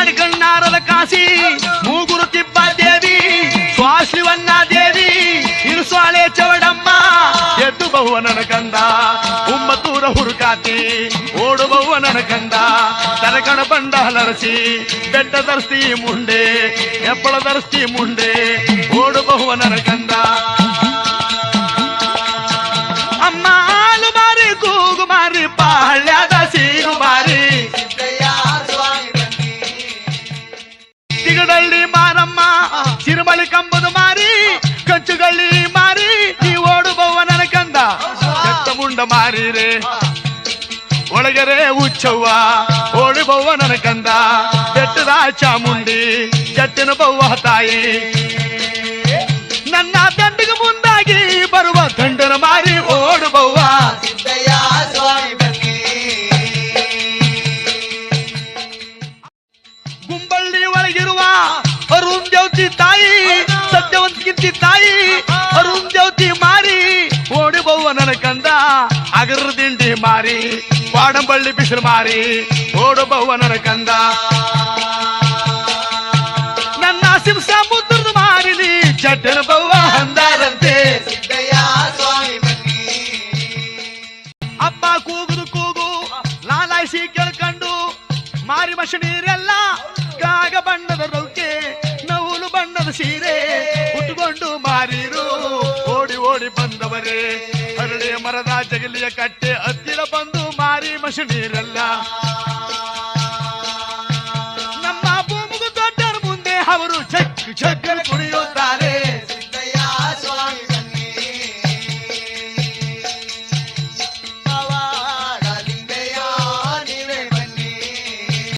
అడిగన్నారల కాసి మూగురు తిబ్బాదేవి శ్వాసలివన్న దేవి ఇరుసాలే చెవడమ్మ ಎದ್ದು ಬವ್ವನನ ಕಂದ ಉಮ್ಮತ್ತೂರ ಹುರುಕಾತಿ ಓಡು ಬವ್ವನನ ಕಂದ ತರಕಣ ಬಂಡ ಹಲರಸಿ ಬೆಟ್ಟ ಧರಿಸ್ತಿ ಮುಂಡೆ ಎಪ್ಪಳ ಧರಿಸ್ತಿ ಮುಂಡೆ ಓಡು ಬವ್ವನನ ಕಂದ ಸಿರುಮಳಿ ಕಂಬದು ಮಾರಿ, ಕಂಚುಗಳ್ಳಿ ಮಾರಿ ಈ ಓಡು ನನ ಕಂದ. ಕೆಟ್ಟ ಮುಂಡ ಮಾರಿರೆ. ಒಳಗರೆ ಉಚ್ಚವ್ವ ಓಡು ನನ ಕಂದ. ಬೆಟ್ಟದ ಚಾಮುಂಡಿ ಜಟ್ಟಿನ ಬವ್ವ ತಾಯಿ. ನನ್ನ ದಂಡಿಗೆ ಮುಂದಾಗಿ ಬರುವ ದಂಡನ ಮಾರಿ ಓಡು ಬವ್ವ ಗುಂಬಳ್ಳಿ ಅರುಣ್ ದೇವತಿ ತಾಯಿ ಸತ್ಯವಂತಿಕಿಂತಿ ತಾಯಿ, ಅರುಣ್ ದೇವತಿ ಮಾರಿ ಓಡಿ ಬವ್ವ ನನ್ನ ಕಂದ, ಅಗರ ದಿಂಡಿ ಮಾರಿ ವಾಡಂಬಳ್ಳಿ ಬಿಸಿಲು ಮಾರಿ ಓಡು ಬವ್ವ ನನ್ನ ಕಂದ. ನನ್ನ ಸಿಂಹ ಸಮುದ್ರದ ಮಾರಿಲಿ ಚಟ್ಟನ ಬವ್ವ ಅಂದಾರಂತೆ. ಅಪ್ಪ ಕೂಗುದು ಕೂಗು, ಲಾಲಾಯಿಸಿ ಕೇಳ್ಕೊಂಡು, ಮಾರಿ ಮಶಣೀರೆಲ್ಲ ಕಾಗ ಬಣ್ಣದ ರೌಕೆ, ನೌಲು ಬಣ್ಣದ ಸೀರೆ ಉಟ್ಕೊಂಡು ಮಾರಿರು. ಓಡಿ ಓಡಿ ಬಂದವರೇ ಹರಳೆ ಮರದ ಜಗಲಿಯ ಕಟ್ಟೆ ಹತ್ತಿರ ಬಂದು ಮಾರಿ ನೀರಲ್ಲ. ನಮ್ಮ ಭೂಮಿಗೂ ದೊಡ್ಡರ ಮುಂದೆ ಅವರು ಚಕ್ ಚಕ್ಕ ಕುಡಿಯೋದು